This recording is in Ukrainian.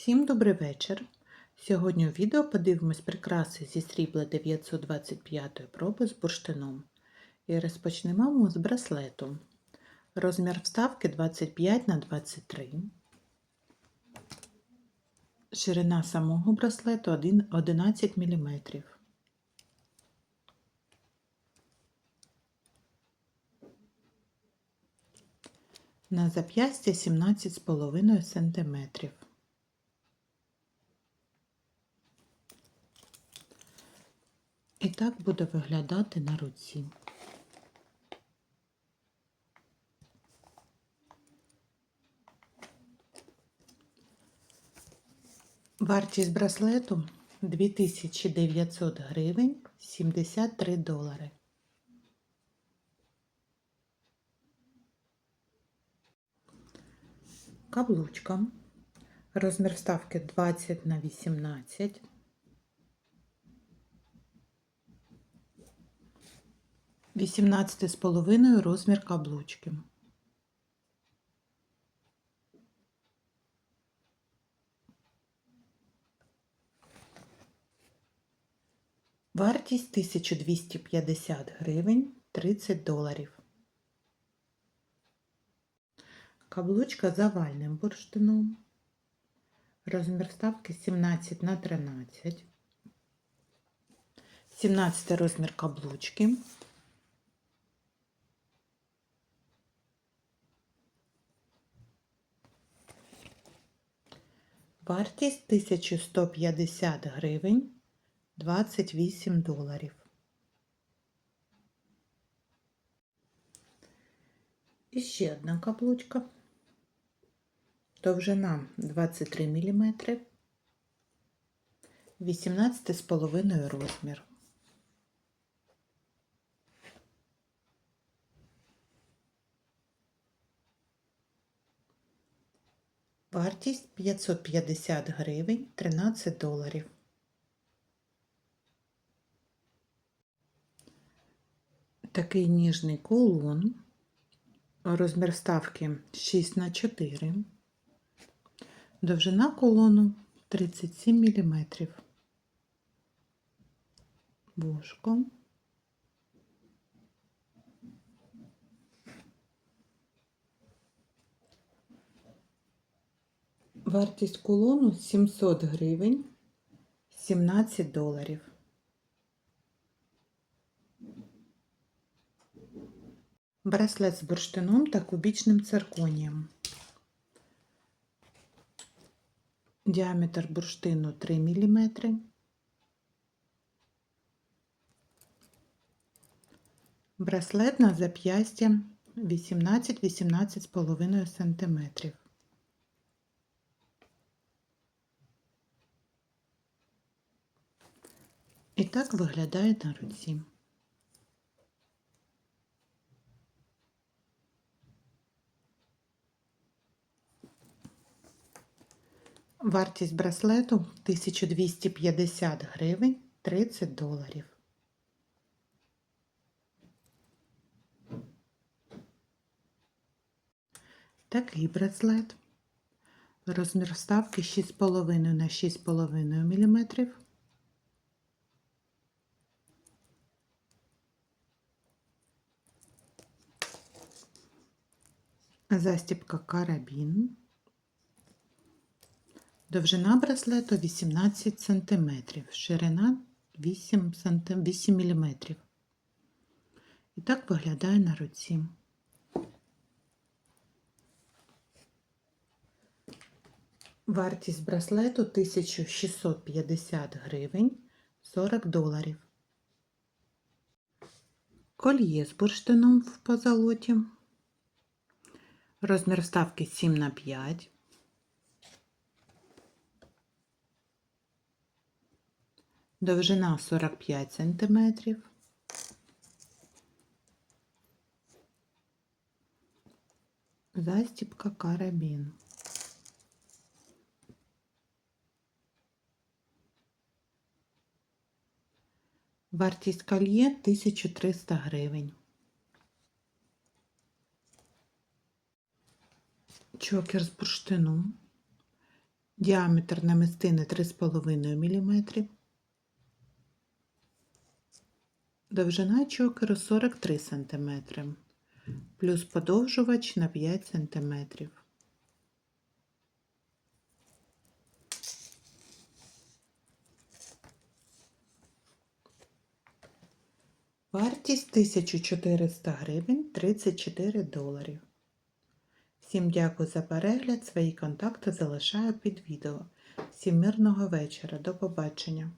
Всім добрий вечір. Сьогодні у відео подивимось прикраси зі срібла 925 проби з бурштином. І розпочнемо ми з браслету. Розмір вставки 25 на 23. Ширина самого браслету 11 мм. На зап'ястя 17,5 см. І так буде виглядати на руці. Вартість браслету 2900 гривень 73 долари. Каблучка. Розмір вставки 20 на 18. Вісімнадцяти з половиною розмір каблучки. Вартість 1250 гривень 30 доларів. Каблучка з овальним бурштином. Розмір вставки 17 на 13. 17 розмір каблучки. Вартість 1150 гривень 28 доларів. І ще одна каблучка. Довжина 23 мм, 18,5 розмір. Вартість 550 гривень 13 доларів. Такий ніжний кулон. Розмір ставки 6 на 4. Довжина колону 37 мм. Вушко. Вартість кулону 700 гривень 17 доларів. Браслет з бурштином та кубічним цирконієм. Діаметр бурштину 3 мм. Браслет на зап'ястя 18-18,5 см. І так виглядає на руці. Вартість браслету 1250 гривень 30 доларів. Такий браслет. Розмір вставки 6,5 на 6,5 мм. Застібка карабін. Довжина браслету 18 см, ширина 8 см, 8 мм. І так виглядає на руці. Вартість браслету 1650 гривень 40 доларів. Кольє з бурштином в позолоті. Розмір вставки 7 на 5. Довжина 45 см. Застіпка карабін. Вартість кольє 1300 гривень. Чокер з бурштину. Діаметр намистини 3,5 мм. Довжина чокеру 43 см. Плюс подовжувач на 5 см. Вартість 1400 гривень 34 доларів. Всім дякую за перегляд. Свої контакти залишаю під відео. Всім мирного вечора. До побачення.